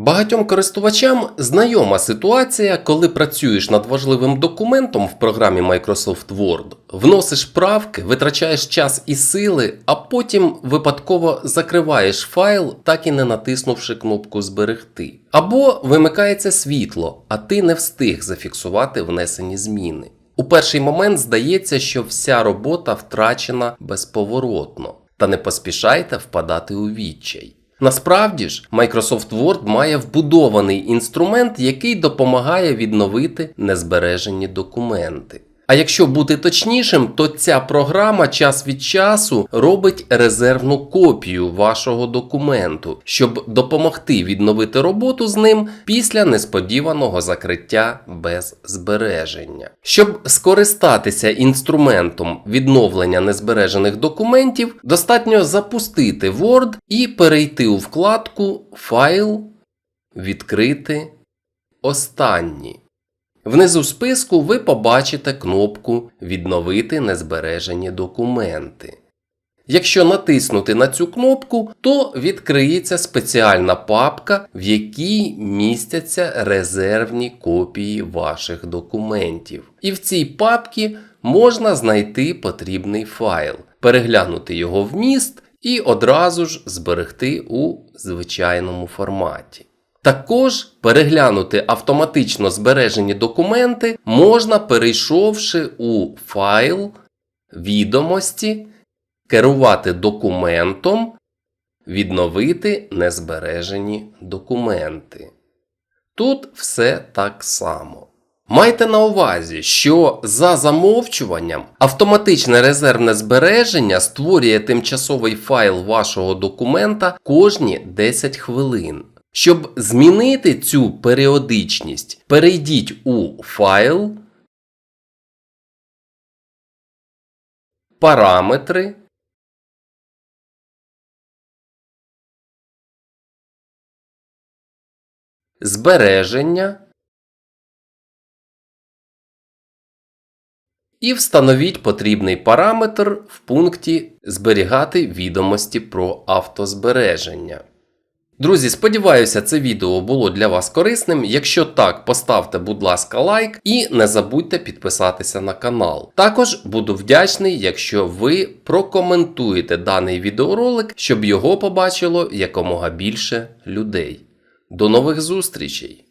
Багатьом користувачам знайома ситуація, коли працюєш над важливим документом в програмі Microsoft Word, вносиш правки, витрачаєш час і сили, а потім випадково закриваєш файл, так і не натиснувши кнопку Зберегти. Або вимикається світло, а ти не встиг зафіксувати внесені зміни. У перший момент здається, що вся робота втрачена безповоротно, та не поспішайте впадати у відчай. Насправді ж, Microsoft Word має вбудований інструмент, який допомагає відновити незбережені документи. А якщо бути точнішим, то ця програма час від часу робить резервну копію вашого документу, щоб допомогти відновити роботу з ним після несподіваного закриття без збереження. Щоб скористатися інструментом відновлення незбережених документів, достатньо запустити Word і перейти у вкладку Файл, відкрити останні. Внизу списку ви побачите кнопку Відновити незбережені документи. Якщо натиснути на цю кнопку, то відкриється спеціальна папка, в якій містяться резервні копії ваших документів. І в цій папці можна знайти потрібний файл, переглянути його вміст і одразу ж зберегти у звичайному форматі. Також переглянути автоматично збережені документи можна, перейшовши у файл, відомості, керувати документом, відновити незбережені документи. Тут все так само. Майте на увазі, що за замовчуванням автоматичне резервне збереження створює тимчасовий файл вашого документа кожні 10 хвилин. Щоб змінити цю періодичність, перейдіть у файл, параметри, збереження і встановіть потрібний параметр в пункті Зберігати відомості про автозбереження. Друзі, сподіваюся, це відео було для вас корисним. Якщо так, поставте, будь ласка, лайк і не забудьте підписатися на канал. Також буду вдячний, якщо ви прокоментуєте даний відеоролик, щоб його побачило якомога більше людей. До нових зустрічей!